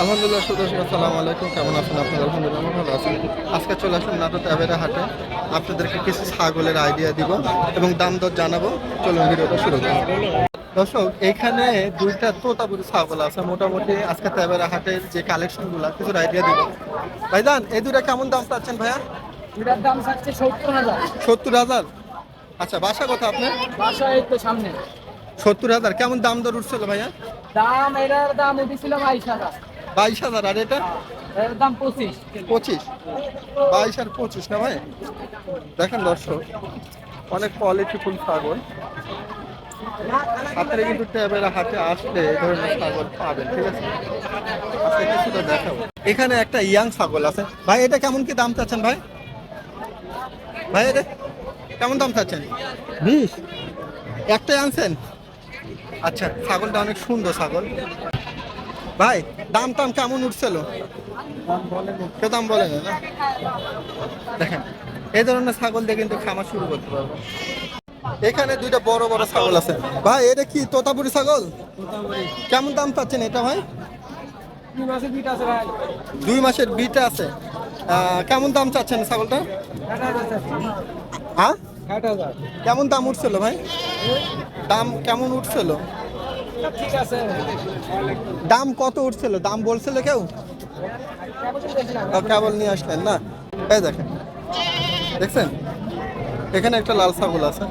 আলহামদুলিল্লাহ সুদর্শন আসসালামু আলাইকুম। কেমন আছেন আপনারা আলহামদুলিল্লাহ আমরা ভালো আছি। আজকে চলে আসলাম নাটোর ট্যাবেরা হাটে। আপনাদেরকে কিছু ছাগলের আইডিয়া দিব এবং দাম দর জানাব। চলুন ভিডিওটা শুরু করি। দর্শক এখানে দুইটা তোতাপুরি ছাগল আছে। মোটামুটি আজকে ট্যাবেরা হাটের যে কালেকশনগুলো কিছু আইডিয়া দিব। ভাইজান এই দুইটা কেমন দাম চাচ্ছেন ভাইয়া? এটার দাম থাকছে সত্তর হাজার। সত্তর হাজার? আচ্ছা বাসা কথা আপনার? বাসা এই তো সামনে। সত্তর হাজার। কেমন দাম দর উঠছিল ভাইয়া? দাম এটার দাম উঠেছিল বাইশ হাজার। বাইশ হাজার আর এটা? দাম পঁচিশ। পঁচিশ। বাইশ আর পঁচিশ না ভাই? দেখেন দর্শক অনেক কোয়ালিটিফুল ছাগল। আপনারা কিন্তু ট্যাবের হাটে আসলে এই ধরনের ছাগল পাবেন ঠিক আছে? আজকে কিছুটা দেখাবো। এখানে একটা ইয়াং ছাগল আছে। ভাই এটা কেমন কি দাম চাচ্ছেন ভাই? ভাই এটা কেমন দাম চাচ্ছেন? বিশ। একটাই আনছেন? আচ্ছা ছাগলটা অনেক সুন্দর ছাগল। ভাই দাম টাম কেমন উঠছিল? কেউ দাম বলে না? দেখেন এই ধরনের ছাগল দিয়ে কিন্তু খামার শুরু করতে পারব। এখানে দুইটা বড় বড় ছাগল আছে। ভাই এটা কি তোতাপুরি ছাগল? কেমন দাম পাচ্ছেন এটা ভাই? দুই মাসের বিটা আছে কেমন দাম চাচ্ছেন ছাগলটা। হ্যাঁ? কেমন দাম উঠছিল ভাই? দাম কেমন উঠছিল? দাম কত উঠছিল? দাম বলছিল কেউ? কেবল নিয়ে আসলেন, না? এই দেখেন, দেখছেন? এখানে একটা লাল ছাগল আছে।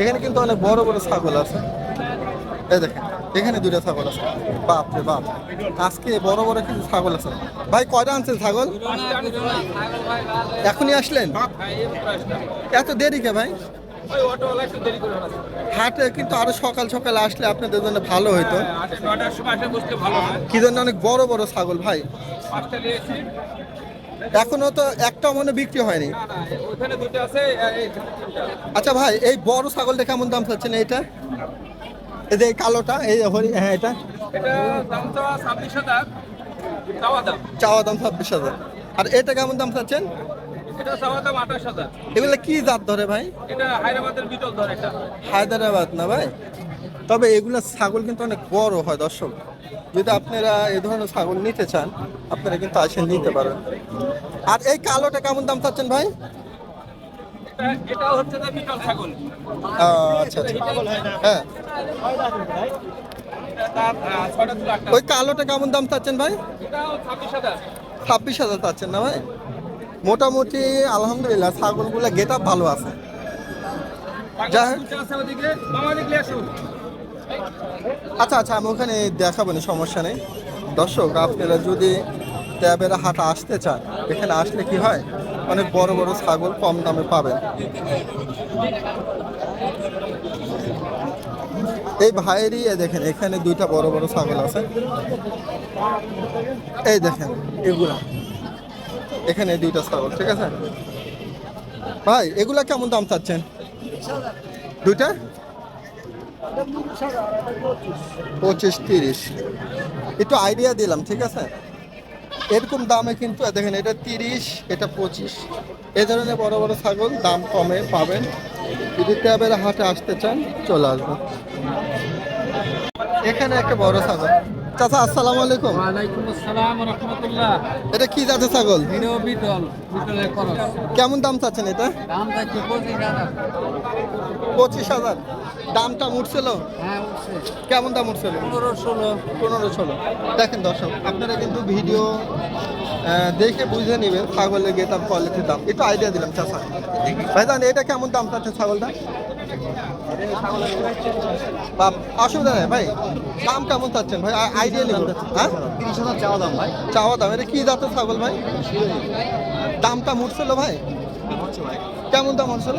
এখানে কিন্তু অনেক বড় বড় ছাগল আছে। এই দেখেন, এখানে দুইটা ছাগল আছে। বাপ রে বাপ। আজকে বড় বড় কিছু ছাগল আছে। ভাই, কয়টা আনছে ছাগল? এখনই আসলেন? এত দেরি কে ভাই? হাটে কিন্তু আরও সকাল সকাল আসলে আপনাদের জন্য ভালো হইতো। হয় কি জন্য অনেক বড় বড় ছাগল ভাই? এখনও তো একটা মনে বিক্রি হয়নি। আচ্ছা ভাই এই বড় ছাগলটা কেমন দাম চাচ্ছেন এইটা? এই যে এই কালোটা এই হরি হ্যাঁ এটা? চাওয়া দাম ছাব্বিশ হাজার। আর এটা কেমন দাম চাচ্ছেন? এটা চাওয়া আঠাশ হাজার। এগুলো কি জাত ধরে ভাই? এটা হায়দ্রাবাদের বিটল ধর এটা হায়দ্রাবাদ না ভাই? তবে এগুলো ছাগল কিন্তু অনেক বড় হয় দর্শক। যদি আপনারা এই ধরনের ছাগল নিতে চান আপনারা কিন্তু আসে নিতে পারেন। আর এই কালোটা কেমন দাম চাচ্ছেন ভাই? এটা- হচ্ছে যে বিটল ছাগল। আচ্ছা আচ্ছা। হ্যাঁ। ওই কালোটা কেমন দাম চাচ্ছেন ভাই? ছাব্বিশ হাজার চাচ্ছেন না ভাই? মোটামুটি আলহামদুলিল্লাহ, ছাগলগুলো গেট আপ ভালো আছে। আচ্ছা আচ্ছা আমি ওখানে দেখাবো না, সমস্যা নেই। দর্শক, আপনারা যদি ট্যাবের হাট আসতে চান, এখানে আসলে কি হয়? অনেক বড় বড় ছাগল কম দামে পাবেন। এই ভাইয়েরই দেখেন, এখানে দুইটা বড় বড় ছাগল আছে। এই দেখেন, এগুলা। এখানে দুইটা ছাগল, ঠিক আছে? ভাই, এগুলা কেমন দাম চাচ্ছেন? দুইটা? পঁচিশ, তিরিশ। একটু আইডিয়া দিলাম, ঠিক আছে? এরকম দামে কিন্তু, দেখেন, এটা তিরিশ, এটা পঁচিশ। এ ধরনের বড় বড় ছাগল দাম কমে পাবেন। যদি ট্যাবের হাটে আসতে চান, চলে আসবেন। এখানে একটা বড় ছাগল। চাচা আসসালামু আলাইকুম। ওয়ালাইকুম আসসালাম রহমতুল্লাহ। এটা কি জাতের ছাগল? ভিডিও বিটল বিটলের খরচ। কেমন দাম চাচ্ছেন এটা? দাম হাজার। পঁচিশ হাজার। দামটা উঠছিল হ্যাঁ উঠছে কেমন দাম উঠছিল পনেরো ষোলো। পনেরো ষোলো। দেখেন দর্শক আপনারা কিন্তু ভিডিও দেখে বুঝে নেবেন ছাগলের গেতাম কোয়ালিটির দাম। একটু আইডিয়া দিলাম চাষা ভাইজান এটা কেমন দাম চাচ্ছে ছাগলটা? বাপ, অসুবিধা নেই ভাই। দাম কেমন চাচ্ছেন ভাই? আইডিয়া নেব। হ্যাঁ? তিরিশ হাজার চাওয়া দাম। ভাই চাওয়া দাম এটা কি জাতের ছাগল ভাই? দামটা উঠছিল ভাই? কেমন দাম উঠছিল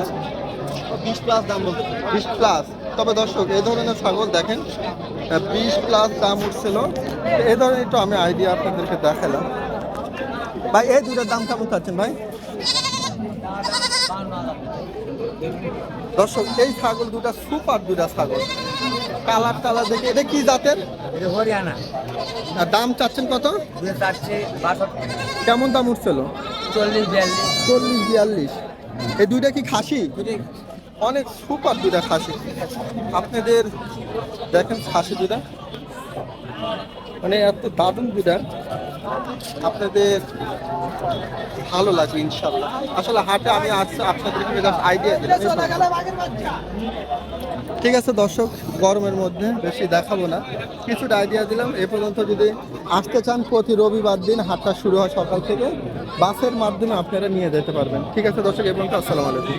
বিশ প্লাস দাম বলতে বিশ প্লাস তবে দর্শক এই ধরনের ছাগল দেখেন বিশ প্লাস দাম উঠছিল। এ ধরনের একটু আমি আইডিয়া আপনাদেরকে দেখালাম। ভাই, এই দুটার দাম কেমন চাচ্ছেন ভাই? দর্শক এই ছাগল দুটা সুপার দুটা ছাগল। কালার টালার দেখে এটা কি জাতের? হরিয়ানা। আর দাম চাচ্ছেন কত? কেমন দাম উঠছিল? চল্লিশ বিয়াল্লিশ। চল্লিশ বিয়াল্লিশ। এই দুইটা কি খাসি? অনেক সুপার দুটা খাসি। আপনাদের দেখেন খাসি দুটা মানে এত দারুণ দুটা আপনাদের ভালো লাগবে ইনশাল্লাহ আসলে হাটে আমি আজ আপনাদেরকে আইডিয়া দিলাম ঠিক আছে দর্শক, গরমের মধ্যে বেশি দেখাবো না। কিছুটা আইডিয়া দিলাম, এ পর্যন্ত যদি আসতে চান প্রতি রবিবার দিন হাটটা শুরু হয় সকাল থেকে, বাসের মাধ্যমে আপনারা নিয়ে যেতে পারবেন। ঠিক আছে দর্শক, এ পর্যন্ত আসসালামু আলাইকুম।